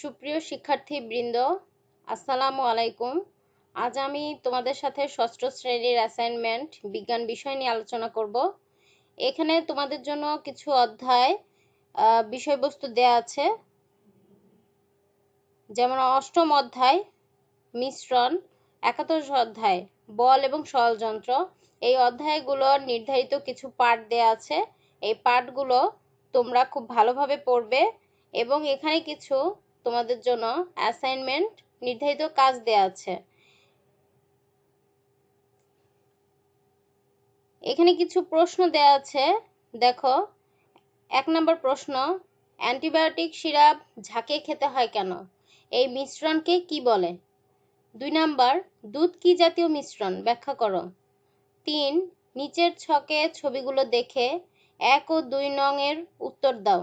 সুপ্রিয় শিক্ষার্থী বৃন্দ আসসালামু আলাইকুম। আজ আমি তোমাদের সাথে ষষ্ঠ শ্রেণির অ্যাসাইনমেন্ট বিজ্ঞান বিষয় নিয়ে আলোচনা করব। এখানে তোমাদের জন্য কিছু অধ্যায় বিষয়বস্তু দেয়া আছে। যেমন অষ্টম অধ্যায়, মিশ্রণ, একাদশ অধ্যায়, বল এবং ষড়যন্ত্র। এই অধ্যায়গুলোর নির্ধারিত কিছু পাঠ দেয়া আছে। এই পাঠগুলো তোমরা খুব ভালোভাবে পড়বে এবং এখানে কিছু তোমাদের জন্য অ্যাসাইনমেন্ট নির্ধারিত কাজ দেয়া আছে। এখানে কিছু প্রশ্ন দেয়া আছে। দেখো, এক নম্বর প্রশ্ন, অ্যান্টিবায়োটিক সিরাপ ঝাঁকে খেতে হয় কেন? এই মিশ্রণকে কি বলে? দুই নাম্বার, দুধ কি জাতীয় মিশ্রণ? ব্যাখ্যা করো। তিন, নিচের ছকে ছবিগুলো দেখে এক ও দুই নং এর উত্তর দাও।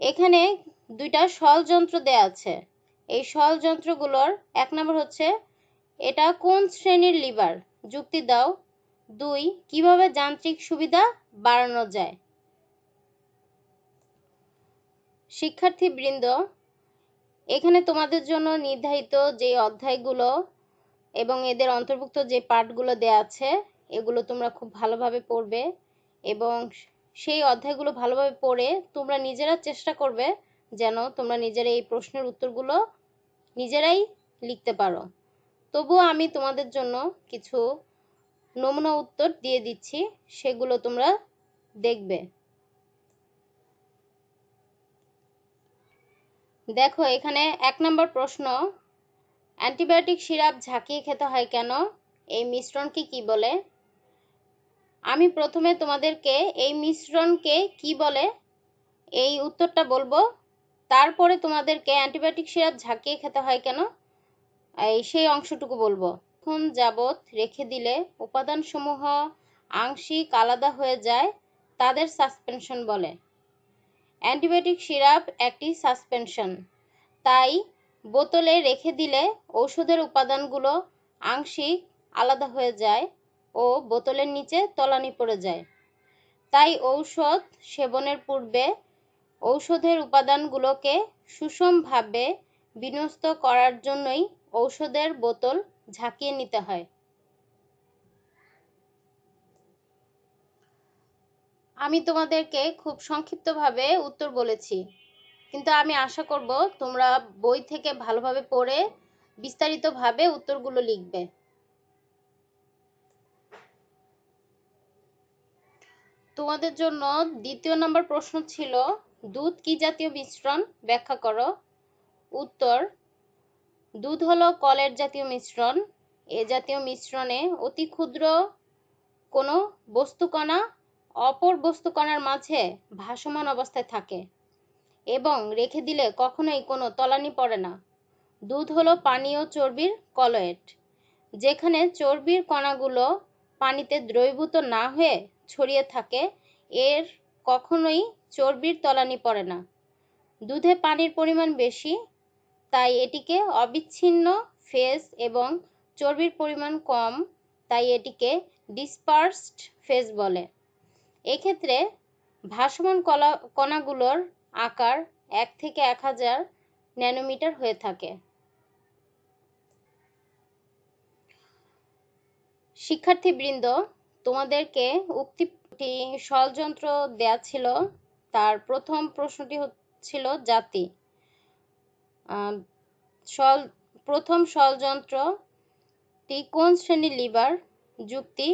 এখানে দুইটা যন্ত্র দেয়া আছে। এই যন্ত্রগুলোর এক নম্বর হচ্ছে, এটা কোন শ্রেণির লিভার? যুক্তি দাও। দুই, কীভাবে যান্ত্রিক সুবিধা বাড়ানো যায়? শিক্ষার্থী বৃন্দ এখানে তোমাদের জন্য নির্ধারিত যে অধ্যায়গুলো এবং এদের অন্তর্ভুক্ত যে পাঠগুলো দেয়া আছে, এগুলো তোমরা খুব ভালোভাবে পড়বে এবং সেই অধ্যায়গুলো ভালোভাবে পড়ে তোমরা নিজেরা চেষ্টা করবে যেন তোমরা নিজেরা এই প্রশ্নের উত্তরগুলো নিজেরাই লিখতে পারো। তবুও আমি তোমাদের জন্য কিছু নমুনা উত্তর দিয়ে দিচ্ছি, সেগুলো তোমরা দেখবে। দেখো, এখানে এক নম্বর প্রশ্ন, অ্যান্টিবায়োটিক সিরাপ ঝাঁকিয়ে খেতে হয় কেন? এই মিশ্রণকে কি বলে? আমি প্রথমে তোমাদেরকে এই মিশ্রণকে কি বলে? এই উত্তরটা বলব। তারপরে তোমাদেরকে অ্যান্টিবায়োটিক সিরাপ ঝাঁকিয়ে খেতে হয় কেন? এই সেই অংশটুকু বলব। এখন যাবৎ রেখে দিলে উপাদানসমূহ আংশিক আলাদা হয়ে যায়, তাদের সাসপেনশন বলে। অ্যান্টিবায়োটিক সিরাপ একটি সাসপেনশন। তাই বোতলে রেখে দিলে ঔষধের উপাদানগুলো আংশিক আলাদা হয়ে যায় ও বোতলের নিচে তলানি পড়ে যায়। তাই ঔষধ সেবনের পূর্বে ঔষধের উপাদানগুলোকে সুষমভাবে বিন্যস্ত করার জন্যই ঔষধের বোতল ঝাঁকিয়ে নিতে হয়। আমি তোমাদেরকে খুব সংক্ষিপ্তভাবে উত্তর বলেছি, কিন্তু আমি আশা করব তোমরা বই থেকে ভালোভাবে পড়ে বিস্তারিতভাবে উত্তরগুলো লিখবে। তোমাদের জন্য দ্বিতীয় নম্বর প্রশ্ন ছিল দুধ কি জাতীয় মিশ্রণ? ব্যাখ্যা করো। উত্তর, দুধ হলো কলের জাতীয় মিশ্রণ। এ জাতীয় মিশ্রণে অতি ক্ষুদ্র কোনো বস্তুকণা অপর বস্তুকণার মাঝে ভাসমান অবস্থায় থাকে এবং রেখে দিলে কখনোই কোনো তলানি পড়ে না। দুধ হলো পানি ও চর্বির কলয়েট, যেখানে চর্বির কণাগুলো পানিতে দ্রবীভূত না হয়ে ছড়িয়ে থাকে। এর কখনোই চর্বির তলানি পড়ে না। দুধে পানির পরিমাণ বেশি, তাই এটিকে অবিচ্ছিন্ন ফেজ এবং চর্বির পরিমাণ কম, তাই এটিকে ডিসপার্সড ফেজ বলে। এক্ষেত্রে ভাসমান কলা, কণাগুলোর আকার এক থেকে এক হাজার ন্যানোমিটার হয়ে থাকে। শিক্ষার্থীবৃন্দ, তোমাদেরকে উক্তিটি ষড়যন্ত্র দেয়া ছিল তার প্রথম প্রশ্নটি হচ্ছিল জাতি। সল প্রথম ষড়যন্ত্রটি কোন শ্রেণির লিভার? যুক্তি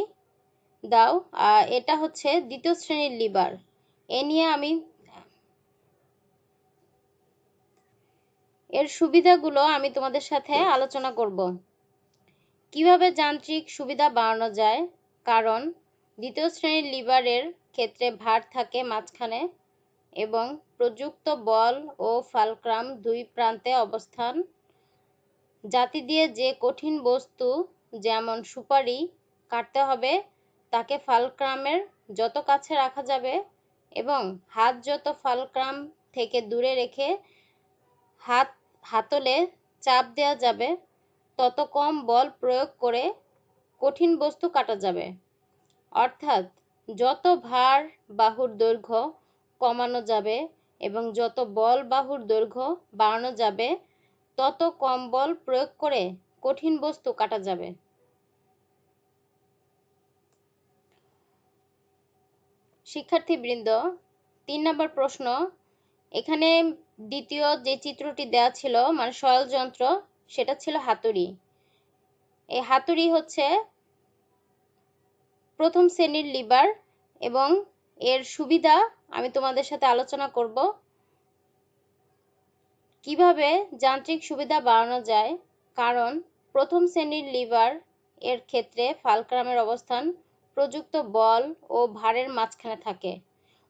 দাও। এটা হচ্ছে দ্বিতীয় শ্রেণির লিভার। এ নিয়ে আমি এর সুবিধাগুলো আমি তোমাদের সাথে আলোচনা করব। কীভাবে যান্ত্রিক সুবিধা বাড়ানো যায়? কারণ দ্বিতীয় শ্রেণির লিভারের ক্ষেত্রে ভার থাকে মাঝখানে। এবং প্রযুক্ত বল ও ফালক্রাম দুই প্রান্তে অবস্থান। জাতি দিয়ে যে কঠিন বস্তু, যেমন সুপারি, কাটতে হবে, তাকে ফালক্রামের যত কাছে রাখা যাবে এবং হাত যত ফালক্রাম থেকে দূরে রেখে হাত, হাতলে চাপ দেওয়া যাবে, তত কম বল প্রয়োগ করে কঠিন বস্তু কাটা যাবে। অর্থাৎ যত ভার বাহুর দৈর্ঘ্য কমানো যাবে এবং যত বল বাহুর দৈর্ঘ্য বাড়ানো যাবে, তত কম বল প্রয়োগ করে কঠিন বস্তু কাটা যাবে। শিক্ষার্থীবৃন্দ, তিন নম্বর প্রশ্ন। এখানে দ্বিতীয় যে চিত্রটি দেওয়া ছিল মানে সয়ল যন্ত্র, সেটা ছিল হাতুড়ি। এই হাতুড়ি হচ্ছে প্রথম শ্রেণির লিভার এবং এর সুবিধা আমি তোমাদের সাথে আলোচনা করব। কীভাবে যান্ত্রিক সুবিধা বাড়ানো যায়? কারণ প্রথম শ্রেণির লিভার এর ক্ষেত্রে ফালক্রামের অবস্থান প্রযুক্ত বল ও ভারের মাঝখানে থাকে।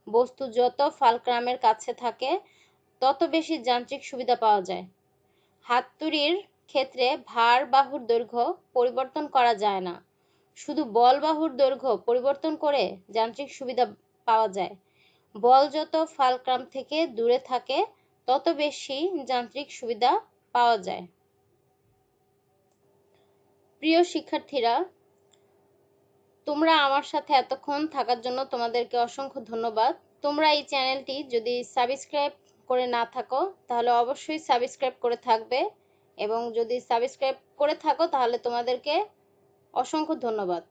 বস্তু যত ফালক্রামের কাছে থাকে, তত বেশি যান্ত্রিক সুবিধা পাওয়া যায়। হাতুড়ির ক্ষেত্রে ভার বাহুর দৈর্ঘ্য পরিবর্তন করা যায় না। শুধু বল বাহুর দৈর্ঘ্য পরিবর্তন করে যান্ত্রিক সুবিধা পাওয়া যায়। বল যত ফালক্রাম থেকে দূরে থাকে, তত বেশি যান্ত্রিক সুবিধা পাওয়া যায়। প্রিয় শিক্ষার্থীরা, তোমরা আমার সাথে এতক্ষণ থাকার জন্য তোমাদেরকে অসংখ্য ধন্যবাদ। তোমরা এই চ্যানেলটি যদি সাবস্ক্রাইব করে না থাকো, তাহলে অবশ্যই সাবস্ক্রাইব করে থাকবে এবং যদি সাবস্ক্রাইব করে থাকো, তাহলে তোমাদেরকে অসংখ্য ধন্যবাদ।